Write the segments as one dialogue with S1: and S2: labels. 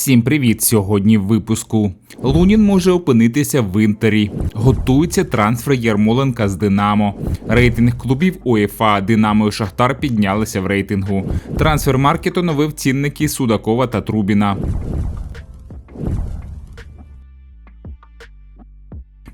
S1: Всім привіт! Сьогодні в випуску. Лунін може опинитися в інтері. Готується трансфер Ярмоленка з Динамо. Рейтинг клубів УЄФА Динамо і Шахтар піднялися в рейтингу. Трансфер маркет оновив цінники Судакова та Трубіна.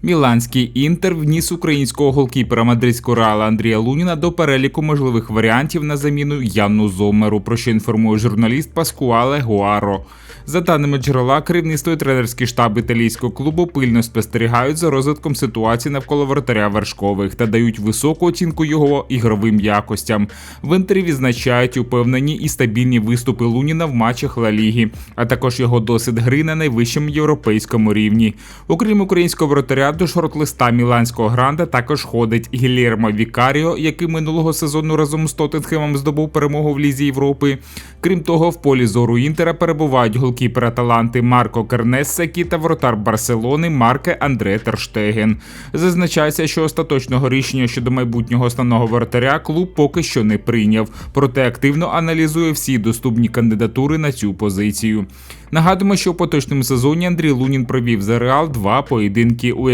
S1: Міланський інтер вніс українського голкіпера мадридського реала Андрія Луніна до переліку можливих варіантів на заміну Яну Зомеру, про що інформує журналіст Паскуале Гуаро. За даними джерела, керівництво і тренерський штаб італійського клубу пильно спостерігають за розвитком ситуації навколо вратаря вершкових та дають високу оцінку його ігровим якостям. В інтері відзначають упевнені і стабільні виступи Луніна в матчах Ла Ліги, а також його досвід гри на найвищому європейському рівні. Окрім українського вратаря, до шорт-листа міланського гранда також ходить Гілєрмо Вікаріо, який минулого сезону разом з Тоттенхемом здобув перемогу в Лізі Європи. Крім того, в полі зору Інтера перебувають голкіпер Аталанти Марко Кернессекі та воротар Барселони Марке Андре Терштеген. Зазначається, що остаточного рішення щодо майбутнього основного воротаря клуб поки що не прийняв, проте активно аналізує всі доступні кандидатури на цю позицію. Нагадуємо, що у поточному сезоні Андрій Лунін провів за Реал два поєдинки, у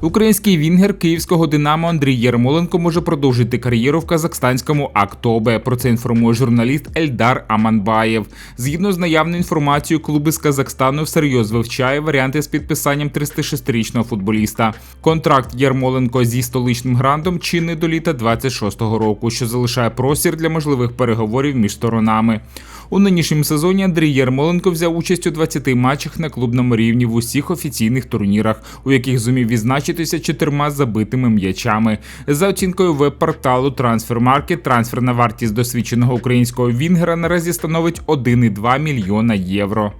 S1: Український вінгер київського Динамо Андрій Єрмоленко може продовжити кар'єру в казахстанському Актобе. Про це інформує журналіст Ельдар Аманбаєв. Згідно з наявною інформацією, клуби з Казахстану всерйоз вивчає варіанти з підписанням 36-річного футболіста. Контракт Єрмоленко зі столичним грандом чинний до літа 26-го року, що залишає простір для можливих переговорів між сторонами. У нинішньому сезоні Андрій Ярмоленко взяв участь у 20 матчах на клубному рівні в усіх офіційних турнірах, у яких зумів відзначитися чотирма забитими м'ячами. За оцінкою веб-порталу Трансфермаркет, трансферна вартість досвідченого українського вінгера наразі становить 1,2 мільйона євро.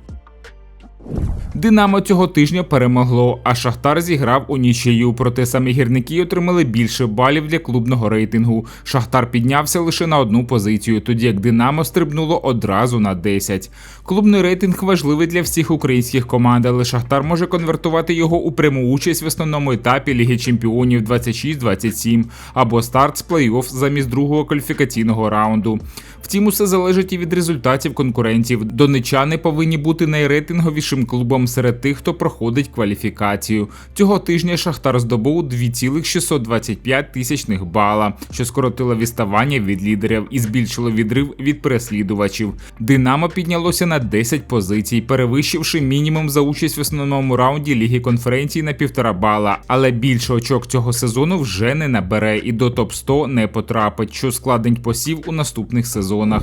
S1: Динамо цього тижня перемогло, а Шахтар зіграв у нічию. Проте самі гірники отримали більше балів для клубного рейтингу. Шахтар піднявся лише на одну позицію, тоді як Динамо стрибнуло одразу на 10. Клубний рейтинг важливий для всіх українських команд, але Шахтар може конвертувати його у пряму участь в основному етапі Ліги Чемпіонів 26-27 або старт з плей-офф замість другого кваліфікаційного раунду. Втім, усе залежить і від результатів конкурентів. Донечани повинні бути найрейтинговішим клубом серед тих, хто проходить кваліфікацію. Цього тижня Шахтар здобув 2,625 тисячних бала, що скоротило відставання від лідерів і збільшило відрив від переслідувачів. Динамо піднялося на 10 позицій, перевищивши мінімум за участь в основному раунді Ліги конференції на півтора бала. Але більше очок цього сезону вже не набере і до топ 100 не потрапить, що складень посів у наступних сезонах.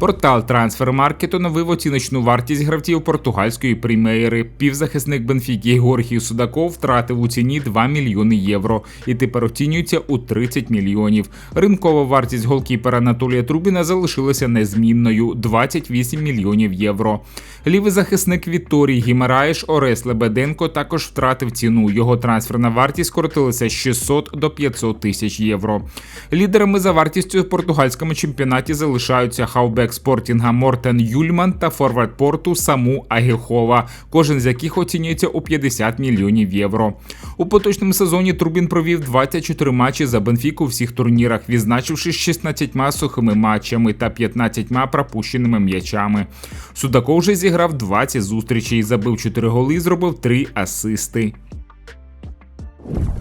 S1: Портал Трансфермаркет оновив оціночну вартість гравців португальської прем'єри. Півзахисник Бенфіки Георгій Судаков втратив у ціні 2 мільйони євро і тепер оцінюється у 30 мільйонів. Ринкова вартість голкіпера Анатолія Трубіна залишилася незмінною 28 мільйонів євро. Лівий захисник Вікторій Гімараєш Орес Лебеденко також втратив ціну. Його трансферна вартість скоротилася з 600 до 500 тисяч євро. Лідерами за вартістю в португальському чемпіонаті залишаються хавбек спортінга Мортен Юльман та форвард порту Саму Агіхова, кожен з яких оцінюється у 50 мільйонів євро. У поточному сезоні Трубін провів 24 матчі за Бенфіку у всіх турнірах, відзначивши 16 сухими матчами та 15 пропущеними м'ячами. Судаков вже зіграв 20 зустрічей, забив 4 голи, зробив 3 асисти.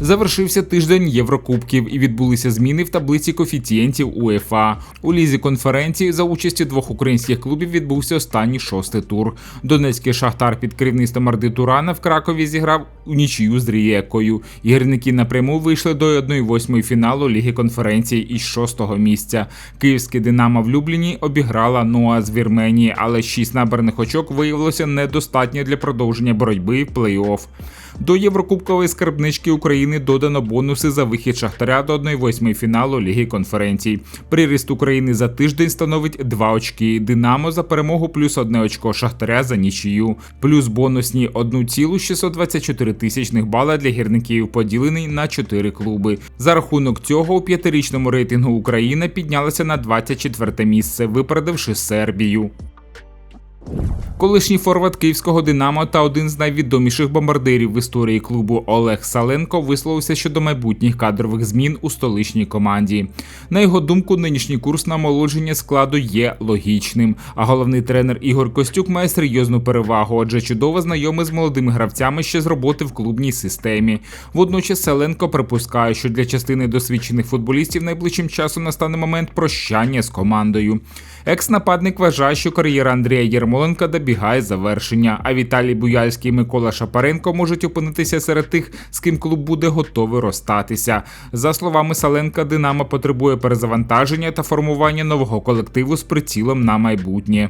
S1: Завершився тиждень Єврокубків і відбулися зміни в таблиці коефіцієнтів УЄФА. У лізі конференції за участі двох українських клубів відбувся останній шостий тур. Донецький шахтар під керівництвом Арди Турана в Кракові зіграв у нічию з Рієкою. Гірники напряму вийшли до 1-8 фіналу Ліги конференції із шостого місця. Київське Динамо в Любліні обіграла Ноа з Вірменії, але шість набраних очок виявилося недостатньо для продовження боротьби в плей-офф. До Єврокубкової скарбнички України додано бонуси за вихід Шахтаря до 1-8 фіналу Ліги конференцій. Приріст України за тиждень становить 2 очки. Динамо за перемогу плюс 1 очко Шахтаря за нічию. Плюс бонусні 1,624 тисячних бала для гірників, поділений на 4 клуби. За рахунок цього у п'ятирічному рейтингу Україна піднялася на 24 місце, випередивши Сербію. Колишній форвард київського Динамо та один з найвідоміших бомбардирів в історії клубу Олег Саленко висловився щодо майбутніх кадрових змін у столичній команді. На його думку, нинішній курс на омолодження складу є логічним. А головний тренер Ігор Костюк має серйозну перевагу, адже чудово знайомий з молодими гравцями ще з роботи в клубній системі. Водночас Саленко припускає, що для частини досвідчених футболістів найближчим часом настане момент прощання з командою. Екс-нападник вважає, що кар'єра Андрія Єрмоленка добігає завершення, а Віталій Буяльський і Микола Шапаренко можуть опинитися серед тих, з ким клуб буде готовий розстатися. За словами Саленка, Динамо потребує перезавантаження та формування нового колективу з прицілом на майбутнє.